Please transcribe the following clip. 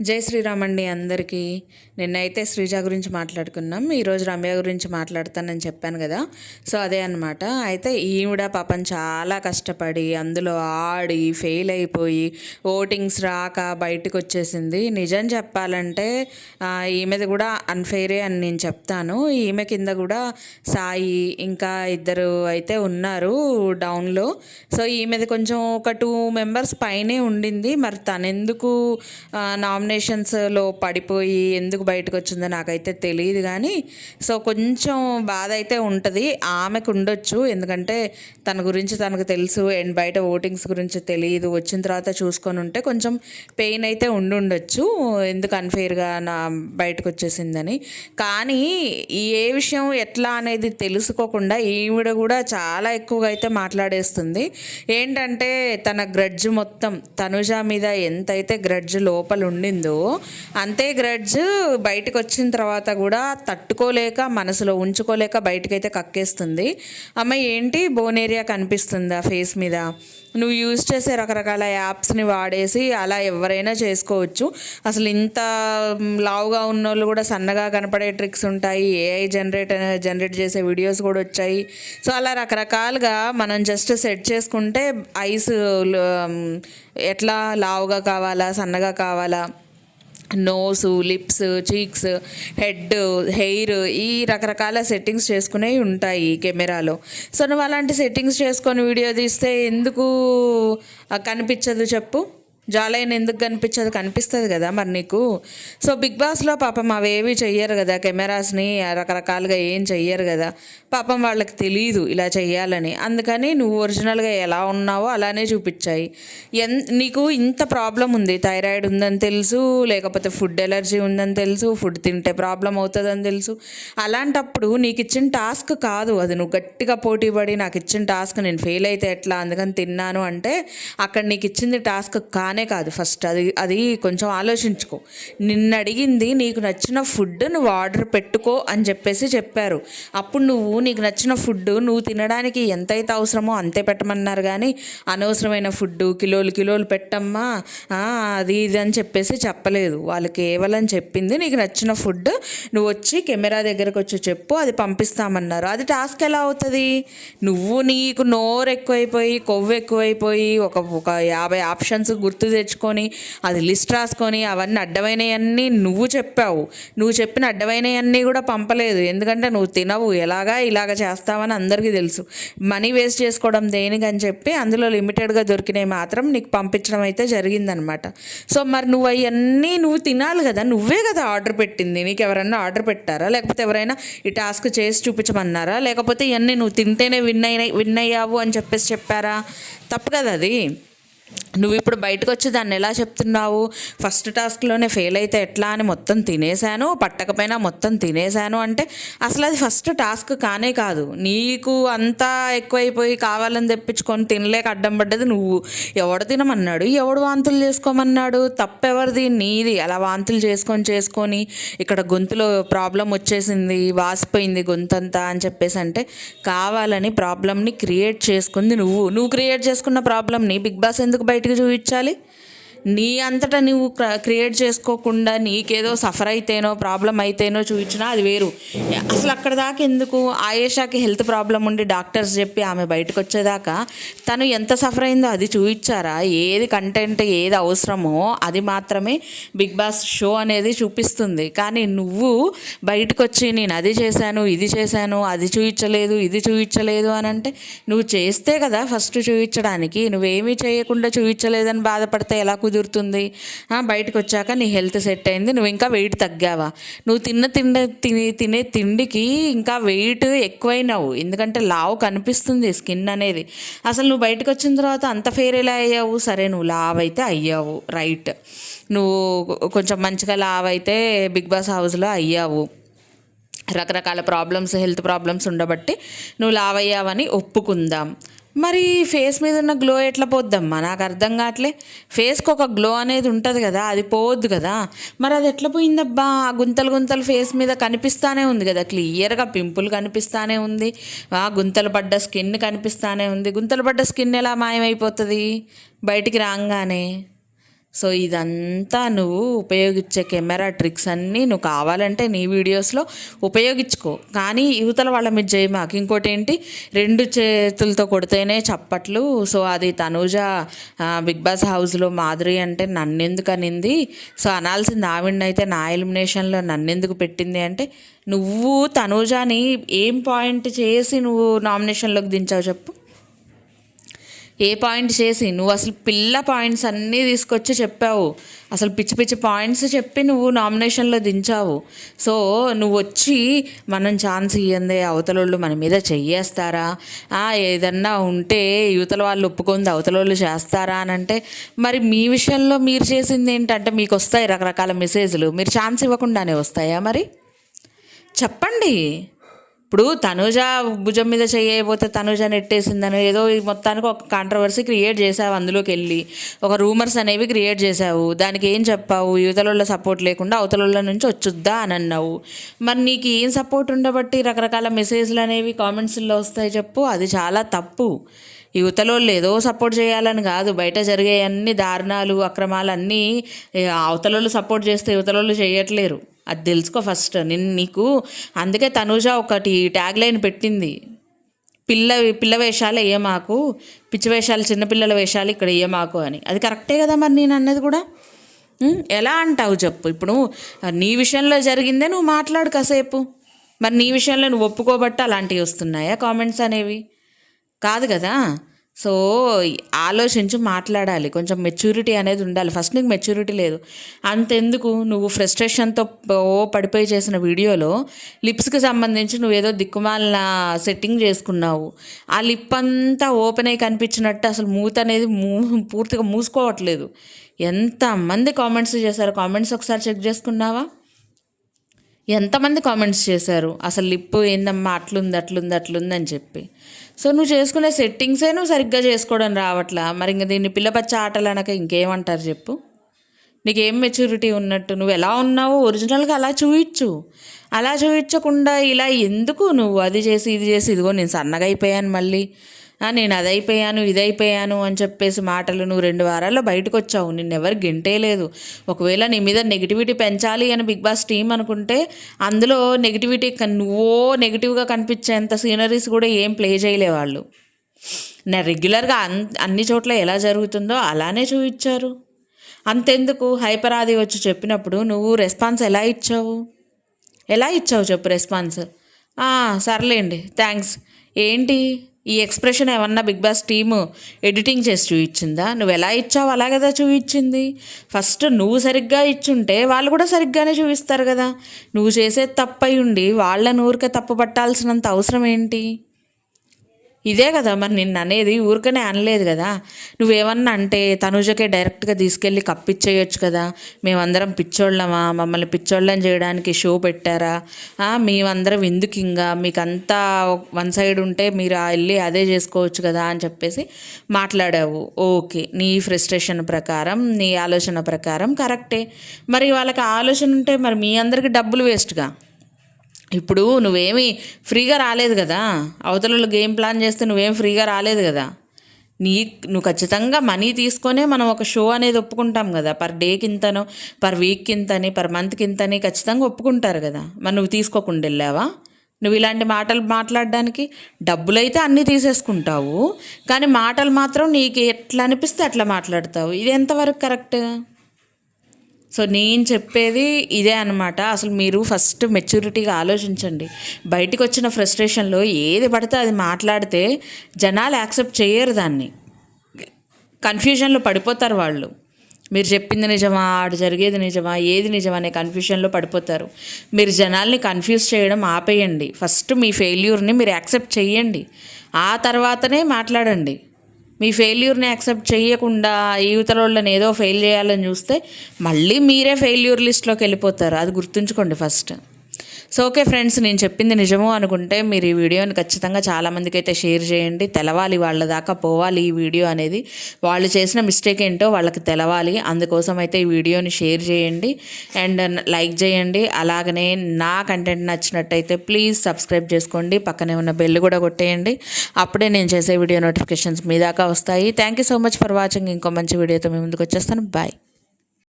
జై శ్రీరామ్ అండి అందరికీ. నిన్నైతే శ్రీజ గురించి మాట్లాడుకున్నాం ఈరోజు రమ్య గురించి మాట్లాడతానని చెప్పాను కదా. సో అదే అనమాట అయితే ఈవిడ పాపం చాలా కష్టపడి అందులో ఆడి ఫెయిల్ అయిపోయి ఓటింగ్స్ రాక బయటకు వచ్చేసింది నిజం చెప్పాలంటే ఈమెది కూడా అన్ఫెయిరే అని నేను చెప్తాను. ఈమె కింద కూడా సాయి ఇంకా ఇద్దరు అయితే ఉన్నారు డౌన్లో. సో ఈమెది కొంచెం ఒక టూ మెంబర్స్ పైనే ఉండింది. మరి తనెందుకు నామినేషన్స్లో పడిపోయి ఎందుకు బయటకు వచ్చిందో నాకైతే తెలియదు కానీ సో కొంచెం బాధ అయితే ఉంటుంది. ఆమెకు ఉండొచ్చు. ఎందుకంటే తన గురించి తనకు తెలుసు అండ్ బయట ఓటింగ్స్ గురించి తెలియదు వచ్చిన తర్వాత చూసుకొని ఉంటే కొంచెం పెయిన్ అయితే ఉండుండొచ్చు ఎందుకు అన్ఫేర్గా నా బయటకు వచ్చేసిందని. కానీ ఈ ఏ విషయం ఎట్లా అనేది తెలుసుకోకుండా ఈవిడ కూడా చాలా ఎక్కువగా అయితే మాట్లాడేస్తుంది. ఏంటంటే తన గ్రడ్జ్ మొత్తం తనుజ మీద ఎంతైతే గ్రడ్జ్ లోపల ఉండింది అంతే గ్రడ్జ్ బయటకు వచ్చిన తర్వాత కూడా తట్టుకోలేక మనసులో ఉంచుకోలేక బయటకైతే కక్కేస్తుంది. అమ్మ ఏంటి? బోన్ ఏరియా కనిపిస్తుందా ఫేస్ మీద? నువ్వు యూజ్ చేసే రకరకాల యాప్స్ని వాడేసి అలా ఎవరైనా చేసుకోవచ్చు. అసలు ఇంత లావుగా ఉన్న వాళ్ళు కూడా సన్నగా కనపడే ట్రిక్స్ ఉంటాయి. ఏఐ జనరేట్ జనరేట్ చేసే వీడియోస్ కూడా వచ్చాయి. సో అలా రకరకాలుగా మనం జస్ట్ సెట్ చేసుకుంటే ఐస్ ఎట్లా లావుగా కావాలా సన్నగా కావాలా nose lips cheeks head hair ఈ రకరకాల సెట్టింగ్స్ చేసుకునేవి ఉంటాయి కెమెరాలో. సో నువ్వు అలాంటి సెట్టింగ్స్ చేసుకొని వీడియో తీస్తే ఎందుకు కనిపించదు చెప్పు? జాలైన్ ఎందుకు కనిపించదు కనిపిస్తుంది కదా మరి నీకు. సో బిగ్ బాస్లో పాపం అవేవి చెయ్యరు కదా కెమెరాస్ని రకరకాలుగా ఏం చెయ్యరు కదా. పాపం వాళ్ళకి తెలియదు ఇలా చెయ్యాలని. అందుకని నువ్వు ఒరిజినల్గా ఎలా ఉన్నావో అలానే చూపించాయి. ఎన్ నీకు ఇంత ప్రాబ్లం ఉంది థైరాయిడ్ ఉందని తెలుసు లేకపోతే ఫుడ్ ఎలర్జీ ఉందని తెలుసు ఫుడ్ తింటే ప్రాబ్లం అవుతుందని తెలుసు. అలాంటప్పుడు నీకు ఇచ్చిన టాస్క్ కాదు అది. నువ్వు గట్టిగా పోటీ పడి నాకు ఇచ్చిన టాస్క్ నేను ఫెయిల్ అయితే ఎట్లా? అందుకని తిన్నాను అంటే అక్కడ నీకు ఇచ్చింది టాస్క్ కానీ కాదు. ఫస్ట్ అది అది కొంచెం ఆలోచించుకో. నిన్న అడిగింది నీకు నచ్చిన ఫుడ్ నువ్వు ఆర్డర్ పెట్టుకో అని చెప్పేసి చెప్పారు. అప్పుడు నువ్వు నీకు నచ్చిన ఫుడ్ నువ్వు తినడానికి ఎంతైతే అవసరమో అంతే పెట్టమన్నారు కానీ అనవసరమైన ఫుడ్ కిలోలు కిలోలు పెట్టమ్మా అది ఇది అని చెప్పేసి చెప్పలేదు. వాళ్ళు కేవలం చెప్పింది నీకు నచ్చిన ఫుడ్ నువ్వు వచ్చి కెమెరా దగ్గరకు వచ్చి చెప్పు అది పంపిస్తామన్నారు. అది టాస్క్ ఎలా అవుతుంది? నువ్వు నీకు నోరు ఎక్కువైపోయి కొవ్వు ఎక్కువైపోయి ఒక ఒక యాభై ఆప్షన్స్ గుర్తు తెచ్చుకొని అది లిస్ట్ రాసుకొని అవన్నీ అడ్డమైనవన్నీ నువ్వు చెప్పావు. నువ్వు చెప్పిన అడ్డమైనవన్నీ కూడా పంపలేదు. ఎందుకంటే నువ్వు తినవు. ఎలాగా ఇలాగ చేస్తావని అందరికీ తెలుసు. మనీ వేస్ట్ చేసుకోవడం దేనికని చెప్పి అందులో లిమిటెడ్గా దొరికినవి మాత్రం నీకు పంపించడం అయితే జరిగిందనమాట. సో మరి నువ్వు అవన్నీ నువ్వు తినాలి కదా. నువ్వే కదా ఆర్డర్ పెట్టింది. నీకు ఎవరైనా ఆర్డర్ పెట్టారా? లేకపోతే ఎవరైనా ఈ టాస్క్ చేసి చూపించమన్నారా? లేకపోతే ఇవన్నీ నువ్వు తింటేనే విన్ అయిన విన్ అయ్యావు అని చెప్పేసి చెప్పారా? తప్పు కదా అది. నువ్వు ఇప్పుడు బయటకు వచ్చి దాన్ని ఎలా చెప్తున్నావు? ఫస్ట్ టాస్క్లోనే ఫెయిల్ అయితే ఎట్లా అని మొత్తం తినేశాను పట్టకపోయినా మొత్తం తినేశాను అంటే అసలు అది ఫస్ట్ టాస్క్ కానే కాదు. నీకు అంతా ఎక్కువైపోయి కావాలని తెప్పించుకొని తినలేక అడ్డం పడ్డది నువ్వు. ఎవడు తినమన్నాడు? ఎవడు వాంతులు చేసుకోమన్నాడు? తప్పెవరిది? నీది. అలా వాంతులు చేసుకొని చేసుకొని ఇక్కడ గొంతులో ప్రాబ్లం వచ్చేసింది వాసిపోయింది గొంతంతా అని చెప్పేసి అంటే కావాలని ప్రాబ్లమ్ని క్రియేట్ చేసుకుంది నువ్వు. నువ్వు క్రియేట్ చేసుకున్న ప్రాబ్లమ్ని బిగ్ బాస్ ఎందుకు బయటకు చూపించాలి నీ అంతటా నువ్వు క్రియేట్ చేసుకోకుండా నీకేదో సఫర్ అయితేనో ప్రాబ్లం అయితేనో చూపించినా అది వేరు. అసలు అక్కడ దాకా ఎందుకు? ఆయేషాకి హెల్త్ ప్రాబ్లం ఉండి డాక్టర్స్ చెప్పి ఆమె బయటకు వచ్చేదాకా తను ఎంత సఫర్ అయిందో అది చూపించారా ఏది కంటెంట్ ఏది అవసరమో అది మాత్రమే బిగ్ బాస్ షో అనేది చూపిస్తుంది. కానీ నువ్వు బయటకు వచ్చి నేను అది చేశాను ఇది చేశాను అది చూపించలేదు ఇది చూపించలేదు అని అంటే నువ్వు చేస్తే కదా ఫస్ట్ చూపించడానికి నువ్వేమీ చేయకుండా చూపించలేదని బాధపడితే ఎలా కుదురుతుంది. బయటకు వచ్చాక నీ హెల్త్ సెట్ అయింది నువ్వు ఇంకా వెయిట్ తగ్గావా? నువ్వు తిన్న తిండి తిని తినే తిండికి ఇంకా వెయిట్ ఎక్కువైనావు. ఎందుకంటే లావు కనిపిస్తుంది స్కిన్ అనేది. అసలు నువ్వు బయటకు వచ్చిన తర్వాత అంత ఫేర్ ఎలా అయ్యావు? సరే నువ్వు లావ్ అయితే అయ్యావు. రైట్. నువ్వు కొంచెం మంచిగా లావ్ అయితే బిగ్ బాస్ హౌస్లో అయ్యావు. రకరకాల ప్రాబ్లమ్స్ హెల్త్ ప్రాబ్లమ్స్ ఉండబట్టి నువ్వు లావ్ అయ్యావని ఒప్పుకుందాం. మరి ఫేస్ మీద ఉన్న గ్లో ఎట్లా పోద్దమ్మా? నాకు అర్థం కావట్లే. ఫేస్కి ఒక గ్లో అనేది ఉంటుంది కదా అది పోవద్దు కదా. మరి అది ఎట్లా పోయిందబ్బా? ఆ గుంతలు గుంతలు ఫేస్ మీద కనిపిస్తానే ఉంది కదా. క్లియర్గా పింపుల్ కనిపిస్తానే ఉంది. ఆ గుంతలు పడ్డ స్కిన్ కనిపిస్తానే ఉంది. గుంతలు పడ్డ స్కిన్ ఎలా మాయమైపోతుంది? బయటికి రాగానే. సో ఇదంతా నువ్వు ఉపయోగించే కెమెరా ట్రిక్స్ అన్నీ నువ్వు కావాలంటే నీ వీడియోస్లో ఉపయోగించుకో. కానీ యువతల వాళ్ళ మీద చేయి మాకు. ఇంకోటి ఏంటి రెండు చేతులతో కొడితేనే చప్పట్లు. సో అది తనూజ బిగ్ బాస్ హౌస్లో మాధురి అంటే నన్నెందుకు అనింది? సో అనాల్సింది ఆవిడనైతే నా ఎలిమినేషన్లో నన్నెందుకు పెట్టింది అంటే నువ్వు తనూజాని ఏం పాయింట్ చేసి నువ్వు నామినేషన్లోకి దించావు చెప్పు. ఏ పాయింట్ చేసి నువ్వు అసలు పిల్ల పాయింట్స్ అన్నీ తీసుకొచ్చి చెప్పావు. అసలు పిచ్చి పిచ్చి పాయింట్స్ చెప్పి నువ్వు నామినేషన్లో దించావు. సో నువ్వు వచ్చి మనం ఛాన్స్ ఇయ్యందే అవతలోళ్ళు మన మీద చెయ్యేస్తారా? ఏదన్నా ఉంటే యువతల వాళ్ళు ఒప్పుకుంది అవతలోళ్ళు చేస్తారా అని అంటే మరి మీ విషయంలో మీరు చేసింది ఏంటంటే మీకు వస్తాయి రకరకాల మెసేజ్లు మీరు ఛాన్స్ ఇవ్వకుండానే వస్తాయా మరి? చెప్పండి. ఇప్పుడు తనుజ భుజం మీద చేయబోతే తనుజ నెట్టేసిందని ఏదో మొత్తానికి ఒక కాంట్రవర్సీ క్రియేట్ చేసావు అందులోకి వెళ్ళి. ఒక రూమర్స్ అనేవి క్రియేట్ చేసావు దానికి ఏం చెప్పావు? యువతల సపోర్ట్ లేకుండా అవతల నుంచి వచ్చుద్దా అని అన్నావు. మరి నీకు ఏం సపోర్ట్ ఉండబట్టి రకరకాల మెసేజ్లు అనేవి కామెంట్స్లో వస్తాయి చెప్పు. అది చాలా తప్పు. యువతలోళ్ళు ఏదో సపోర్ట్ చేయాలని కాదు. బయట జరిగే అన్ని దారుణాలు అక్రమాలు అన్నీ అవతలోళ్ళు సపోర్ట్ చేస్తే యువతలోళ్ళు చేయట్లేరు. అది తెలుసుకో ఫస్ట్. నేను నీకు అందుకే తనూజ ఒకటి ట్యాగ్ లైన్ పెట్టింది. పిల్ల పిల్ల వేషాలు వేయమాకు పిచ్చి వేషాలు చిన్నపిల్లల వేషాలు ఇక్కడ వేయమాకు అని. అది కరెక్టే కదా మరి నేను అన్నది కూడా? ఎలా అంటావు చెప్పు. ఇప్పుడు నీ విషయంలో జరిగిందే నువ్వు మాట్లాడు కాసేపు. మరి నీ విషయంలో నువ్వు ఒప్పుకోబట్టి అలాంటివి వస్తున్నాయా? కామెంట్స్ అనేవి? కాదు కదా? సో ఆలోచించి మాట్లాడాలి. కొంచెం మెచ్యూరిటీ అనేది ఉండాలి. ఫస్ట్ నీకు మెచ్యూరిటీ లేదు. అంతెందుకు? నువ్వు ఫ్రస్ట్రేషన్తో ఓ పడిపోయి చేసిన వీడియోలో లిప్స్కి సంబంధించి నువ్వు ఏదో దిక్కుమాలిన సెట్టింగ్ చేసుకున్నావు. ఆ లిప్ అంతా ఓపెన్ అయి కనిపించినట్టు అసలు మూత అనేది మూ పూర్తిగా మూసుకోవట్లేదు. ఎంతమంది కామెంట్స్ చేశారు? కామెంట్స్ ఒకసారి చెక్ చేసుకున్నావా? ఎంతమంది కామెంట్స్ చేశారు? అసలు లిప్ ఏందమ్మా? అట్లుంది అట్లుంది అట్లుంది అని చెప్పి. సో నువ్వు చేసుకునే సెట్టింగ్సే నువ్వు సరిగ్గా చేసుకోవడం రావట్లా? మరి ఇంక దీన్ని పిల్లపచ్చ ఆటలు అనక ఇంకేమంటారు చెప్పు? నీకేం మెచ్యూరిటీ ఉన్నట్టు? నువ్వు ఎలా ఉన్నావో ఒరిజినల్గా అలా చూయించు అలా చూయించకుండా ఇలా ఎందుకు నువ్వు అది చేసి ఇది చేసి ఇదిగో నేను సన్నగా అయిపోయాను మళ్ళీ? నేను అదైపోయాను ఇదైపోయాను అని చెప్పేసి మాటలు నువ్వు రెండు వారాల్లో బయటకు వచ్చావు నిన్ను ఎవరు గింటేలేదు ఒకవేళ నీ మీద నెగిటివిటీ పెంచాలి అని బిగ్ బాస్ టీం అనుకుంటే అందులో నెగిటివిటీ నువ్వో నెగిటివ్గా కనిపించేంత సీనరీస్ కూడా ఏం ప్లే చేయలే వాళ్ళు. నా రెగ్యులర్గా అన్ అన్ని చోట్ల ఎలా జరుగుతుందో అలానే చూపించారు అంతెందుకు? హైపర్ ఆది వచ్చి చెప్పినప్పుడు నువ్వు రెస్పాన్స్ ఎలా ఇచ్చావు? ఎలా ఇచ్చావు చెప్పు రెస్పాన్స్? సర్లేండి థ్యాంక్స్ ఏంటి? ఈ ఎక్స్ప్రెషన్ ఏమన్నా బిగ్ బాస్ టీము ఎడిటింగ్ చేసి చూపించిందా? నువ్వు ఎలా ఇచ్చావు? అలా కదా చూపించింది. ఫస్ట్ నువ్వు సరిగ్గా ఇచ్చుంటే వాళ్ళు కూడా సరిగ్గానే చూపిస్తారు కదా. నువ్వు చేసే తప్పై ఉండి వాళ్ళ నూరిక తప్పు పట్టాల్సినంత అవసరం ఏంటి? ఇదే కదా మరి నిన్న అనేది ఊరికనే అనలేదు కదా. నువ్వేమన్నా అంటే తనుజకే డైరెక్ట్గా తీసుకెళ్ళి కప్పిచ్చేయచ్చు కదా. మేమందరం పిచ్చోళ్ళమా? మమ్మల్ని పిచ్చోళ్ళని చేయడానికి షో పెట్టారా? మేమందరం ఎందుకు ఇంకా మీకు అంతా వన్ సైడ్ ఉంటే మీరు వెళ్ళి అదే చేసుకోవచ్చు కదా అని చెప్పేసి మాట్లాడావు. ఓకే నీ ఫ్రస్ట్రేషన్ ప్రకారం నీ ఆలోచన ప్రకారం కరెక్టే. మరి వాళ్ళకి ఆలోచన ఉంటే మరి మీ అందరికీ డబ్బులు వేస్ట్గా. ఇప్పుడు నువ్వేమి ఫ్రీగా రాలేదు కదా. అవతలలో గేమ్ ప్లాన్ చేస్తే నువ్వేం ఫ్రీగా రాలేదు కదా. నీ నువ్వు ఖచ్చితంగా మనీ తీసుకొనే మనం ఒక షో అనేది ఒప్పుకుంటాం కదా. పర్ డేకి ఇంతనో పర్ వీక్కి ఇంతని పర్ మంత్కి ఇంతని ఖచ్చితంగా ఒప్పుకుంటారు కదా. మరి నువ్వు తీసుకోకుండా వెళ్ళావా? నువ్వు ఇలాంటి మాటలు మాట్లాడడానికి డబ్బులైతే అన్నీ తీసేసుకుంటావు. కానీ మాటలు మాత్రం నీకు ఎట్లా అనిపిస్తే అట్లా మాట్లాడతావు. ఇది ఎంతవరకు కరెక్ట్? సో నేను చెప్పేది ఇదే అనమాట అసలు మీరు ఫస్ట్ మెచ్యూరిటీగా ఆలోచించండి. బయటకు వచ్చిన ఫ్రస్ట్రేషన్లో ఏది పడితే అది మాట్లాడితే జనాలు యాక్సెప్ట్ చేయరు దాన్ని. కన్ఫ్యూజన్లో పడిపోతారు వాళ్ళు. మీరు చెప్పింది నిజమా? ఆడు జరిగేది నిజమా? ఏది నిజమా? అనే కన్ఫ్యూషన్లో పడిపోతారు. మీరు జనాల్ని కన్ఫ్యూజ్ చేయడం ఆపేయండి. ఫస్ట్ మీ ఫెయిల్యూర్ని మీరు యాక్సెప్ట్ చేయండి ఆ తర్వాతనే మాట్లాడండి. మీ ఫెయిల్యూర్ని యాక్సెప్ట్ చేయకుండా యువతల వాళ్ళని ఏదో ఫెయిల్ చేయాలని చూస్తే మళ్ళీ మీరే ఫెయిల్యూర్ లిస్ట్లోకి వెళ్ళిపోతారు. అది గుర్తుంచుకోండి ఫస్ట్. సో ఓకే ఫ్రెండ్స్ నేను చెప్పింది నిజమో అనుకుంటే మీరు ఈ వీడియోని ఖచ్చితంగా చాలామందికి అయితే షేర్ చేయండి. తెలవాలి వాళ్ళ దాకా పోవాలి ఈ వీడియో అనేది. వాళ్ళు చేసిన మిస్టేక్ ఏంటో వాళ్ళకి తెలవాలి. అందుకోసం అయితే ఈ వీడియోని షేర్ చేయండి. అండ్ లైక్ చేయండి. అలాగనే నా కంటెంట్ నచ్చినట్టయితే ప్లీజ్ సబ్స్క్రైబ్ చేసుకోండి. పక్కనే ఉన్న బెల్ కూడా కొట్టేయండి. అప్పుడే నేను చేసే వీడియో నోటిఫికేషన్స్ మీ దాకా వస్తాయి. Thank you so much for watching ఇంకో మంచి వీడియోతో మీ ముందుకు వచ్చేస్తాను. బాయ్